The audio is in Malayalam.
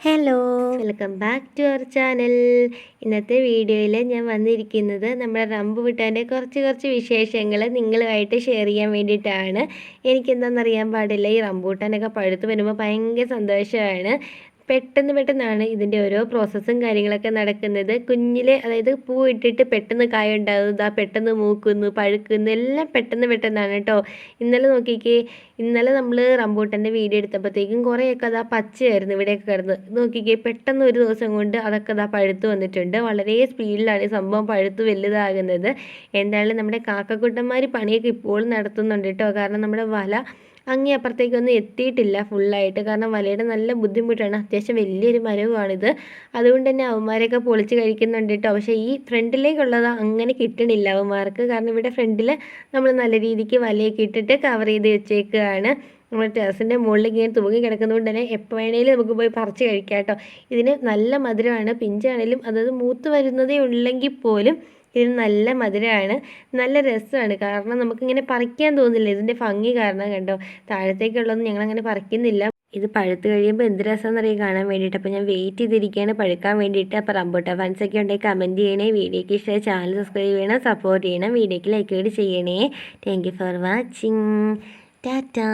Hello welcome back to our channel ഇന്നത്തെ വീഡിയോയിൽ ഞാൻ വന്നിരിക്കുന്നത് നമ്മുടെ റംബുവിട്ടാന്റെ കുറച്ച് കുറച്ച് വിശേഷങ്ങൾ നിങ്ങളുമായിട്ട് ഷെയർ ചെയ്യാൻ വേണ്ടിയിട്ടാണ്. എനിക്കെന്താണെന്നറിയാൻ പാടില്ല. ഈ റംബൂട്ടാനൊക്കെ പഴുത്ത് വരുമ്പോൾ ഭയങ്കര സന്തോഷമാണ്. പെട്ടെന്ന് പെട്ടെന്നാണ് ഇതിന്റെ ഓരോ പ്രോസസ്സും കാര്യങ്ങളൊക്കെ നടക്കുന്നത്. കുഞ്ഞിലെ അതായത് പൂ ഇട്ടിട്ട് പെട്ടെന്ന് കായ ഉണ്ടാകുന്നത് ആ പെട്ടെന്ന് മൂക്കുന്നു പഴുക്കുന്നു എല്ലാം പെട്ടെന്ന് പെട്ടെന്നാണ് കേട്ടോ ഇന്നലെ നോക്കിക്കേ ഇന്നലെ നമ്മൾ റംബൂട്ടന്റെ വീഡിയോ എടുത്തപ്പോഴത്തേക്കും കുറേയൊക്കെ അതാ പച്ചയായിരുന്നു ഇവിടെയൊക്കെ കിടന്ന്. നോക്കിക്കേ പെട്ടെന്ന് ഒരു ദിവസം കൊണ്ട് അതൊക്കെ അതാ പഴുത്ത് വന്നിട്ടുണ്ട്. വളരെ സ്പീഡിലാണ് ഈ സംഭവം പഴുത്ത് വലുതാകുന്നത്. എന്തായാലും നമ്മുടെ കാക്കക്കുട്ടന്മാർ പണിയൊക്കെ ഇപ്പോഴും നടത്തുന്നുണ്ട് കേട്ടോ കാരണം നമ്മുടെ വല അങ്ങേ അപ്പുറത്തേക്കൊന്നും എത്തിയിട്ടില്ല ഫുള്ളായിട്ട് കാരണം വലയുടെ നല്ല ബുദ്ധിമുട്ടാണ്. അത്യാവശ്യം വലിയൊരു മരവുമാണിത്. അതുകൊണ്ട് തന്നെ അവന്മാരൊക്കെ പൊളിച്ച് കഴിക്കുന്നുണ്ട് കേട്ടോ പക്ഷേ ഈ ഫ്രണ്ടിലേക്കുള്ളത് അങ്ങനെ കിട്ടണില്ല അവന്മാർക്ക്. കാരണം ഇവിടെ ഫ്രണ്ടിൽ നമ്മൾ നല്ല രീതിക്ക് വലയൊക്കെ ഇട്ടിട്ട് കവർ ചെയ്ത് വെച്ചേക്കുകയാണ് നമ്മൾ ടെറസിന്റെ മുകളിൽ ഇങ്ങനെ തൂങ്ങി കിടക്കുന്നതുകൊണ്ട് തന്നെ എപ്പോൾ വേണേലും നമുക്ക് പോയി പറിച്ച് കഴിക്കാം കേട്ടോ ഇതിന് നല്ല മധുരമാണ്. പിഞ്ചാണേലും അതായത് മൂത്ത് വരുന്നതേ ഉള്ളെങ്കിൽ പോലും ഇതിന് നല്ല മധുരമാണ് നല്ല രസമാണ് കാരണം നമുക്കിങ്ങനെ പറിക്കാൻ തോന്നില്ല. ഇതിന്റെ ഭംഗി കാരണം കണ്ടോ? താഴത്തേക്കുള്ളതൊന്നും ഞങ്ങളങ്ങനെ പറിക്കുന്നില്ല. ഇത് പഴുത്ത് കഴിയുമ്പോൾ എന്ത് രസമെന്നറിയാം കാണാൻ വേണ്ടിയിട്ട്. അപ്പോൾ ഞാൻ വെയിറ്റ് ചെയ്തിരിക്കുകയാണ് പഴുക്കാൻ വേണ്ടിയിട്ട്. അപ്പോൾ റംബൂട്ട ഫാൻസ് ഉണ്ടെങ്കിൽ കമന്റ് ചെയ്യണേ. വീഡിയോക്ക് ഇഷ്ടമായി ചാനൽ സബ്സ്ക്രൈബ് ചെയ്യണം. സപ്പോർട്ട് ചെയ്യണം. വീഡിയോക്ക് ലൈക്ക് കൂടി ചെയ്യണേ. Thank you for watching tata